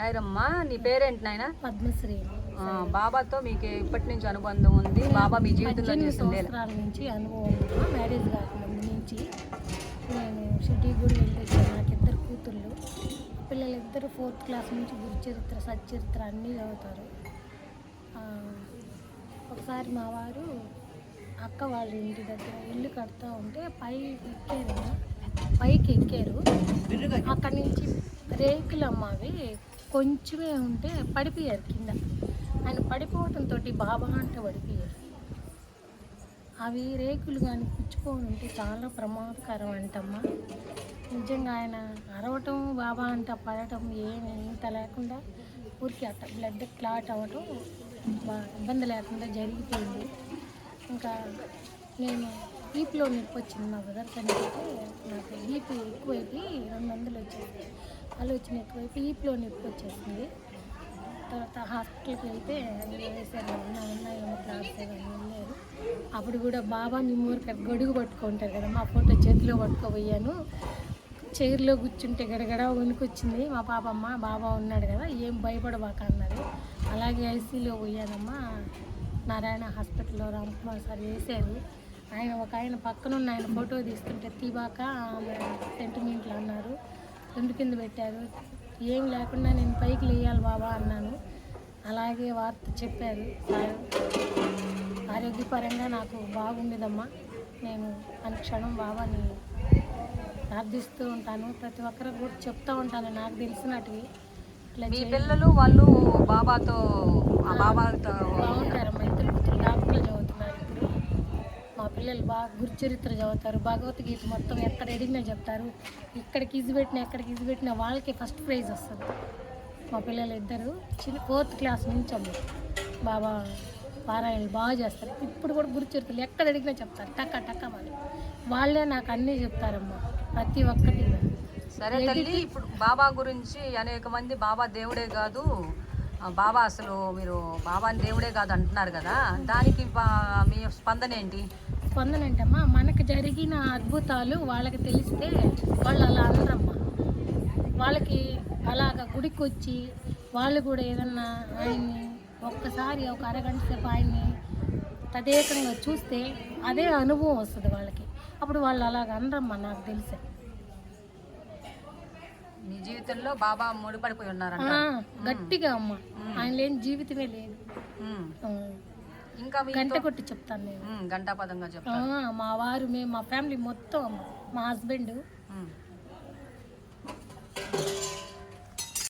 ఆయరమ్మా నీ పేరేంటి నాయన? పద్మశ్రీ. ఆ, బాబాతో మీకు ఇప్పటి నుంచి అనుబంధం ఉంది. బాబా మీ జీవితంలో చేసింది నుంచి అనుభవం ఉంది. మ్యారేజ్ కాకముందు నుంచి నేను సిటీ కూడా వెళ్ళొచ్చాను. నాకు ఇద్దరు కూతుళ్ళు. పిల్లలిద్దరు ఫోర్త్ క్లాస్ నుంచి గురుచరిత్ర సచ్చరిత్ర అన్నీ చదువుతారు. ఆ, ఒకసారి మా వారు అక్క వాళ్ళ ఇంటి దగ్గర ఇల్లు కడతా ఉంటే పైకి ఎక్కారు పైకి ఎక్కారు. అక్కడి నుంచి రేకులు అవి కొంచెమే ఉంటే పడిపోయారు కింద. ఆయన పడిపోవడంతో బాబా అంటే పడిపోయారు అవి రేకులు కానీ పుచ్చుకొని ఉంటే చాలా ప్రమాదకరం అంటమ్మా. నిజంగా ఆయన అరవటం బాబా అంట పడటం ఏమి ఇంత లేకుండా ఊరికి అట్ట బ్లడ్ క్లాట్ అవ్వటం ఇబ్బంది లేకుండా జరిగిపోయింది. ఇంకా నేను బీపీలో నొప్పి వచ్చింది మా బ్రదర్ చనిపోతే నాకు బీపీ ఎక్కువైపోయి రెండు వందలు వచ్చింది ఆలోచన ఎక్కువైపోయి ఈప్లో నొప్పి వచ్చేసింది. తర్వాత హాస్పిటల్కి వెళ్తే వేసారు ఉన్నా ఉన్నాయేమో క్లాస్ లేదు అప్పుడు కూడా బాబా మీ ఊరికి గొడుగు పట్టుకుంటారు కదా మా ఫోటో చేతిలో పట్టుకోబోయాను. చైర్లో కూర్చుంటే గడగడ వణుకొచ్చింది. మా పాపమ్మ బాబా ఉన్నాడు కదా ఏం భయపడబాక అన్నది. అలాగే ఐసీలో పోయానమ్మా. నారాయణ హాస్పిటల్లో రామ్కుమార్ సార్ వేశారు ఆయన ఒక ఆయన పక్కనున్న ఆయన ఫోటో తీస్తుంటే తీబాక ఆమె సెంటిమెంట్లు అన్నారు. రెండు కింద పెట్టారు. ఏం లేకుండా నేను పైకి లేయాలి బాబా అన్నాను. అలాగే వార్త చెప్పారు. సార్ ఆరోగ్యపరంగా నాకు బాగుండేదమ్మా. నేను అనుక్షణం బాబాని ప్రార్థిస్తూ ఉంటాను. ప్రతి ఒక్కరికి కూడా చెప్తూ ఉంటాను. నాకు మీ చేయండి. పిల్లలు వాళ్ళు బాబాతో ఆ బాబాతో బాగుంటారమ్మా ఇద్దరు కూతురు డాక్టర్లు చదువుతున్నారు ఇప్పుడు మా పిల్లలు బాగా గురుచరిత్ర చదువుతారు భగవద్గీత మొత్తం ఎక్కడ అడిగినా చెప్తారు. ఇక్కడ కిజి పెట్టినా ఎక్కడ కిజి పెట్టినా వాళ్ళకి ఫస్ట్ ప్రైజ్ వస్తుంది. మా పిల్లలు ఇద్దరు చిన్న ఫోర్త్ క్లాస్ నుంచి అమ్మ బాబా పారాయణలు బాగా చేస్తారు. ఇప్పుడు కూడా గురుచరిత్రలు ఎక్కడ అడిగినా చెప్తారు. టక్క టక్క అని వాళ్ళే నాకు అన్నీ చెప్తారమ్మా ప్రతి ఒక్కటి. సరే తల్లి ఇప్పుడు బాబా గురించి అనేక మంది బాబా దేవుడే కాదు. బాబా అసలు మీరు బాబాని దేవుడే కాదు అంటున్నారు కదా. దానికి బా- మీ స్పందన ఏంటి? స్పందన ఏంటమ్మా మనకు జరిగిన అద్భుతాలు వాళ్ళకి తెలిస్తే వాళ్ళు అలా అనరమ్మా. వాళ్ళకి అలాగ గుడికి వచ్చి వాళ్ళు కూడా ఏదన్నా ఆయన్ని ఒక్కసారి ఒక అరగంట సేపు ఆయన్ని తదేకంగా చూస్తే అదే అనుభవం వస్తుంది వాళ్ళకి. అప్పుడు వాళ్ళు అలాగ అనరమ్మా నాకు తెలిసే. మీ జీవితంలో బాబా ముడిపడిపోయి ఉన్నారంట. ఆ, గట్టిగా అమ్మ. ఆయన లేని జీవితమే లేదు. ఇంకా గంట కొట్టి చెప్తాను నేను గంటాపదంగా ఆ, చెప్తారు మా వారు మేము మా ఫ్యామిలీ మొత్తం మా హస్బెండ్.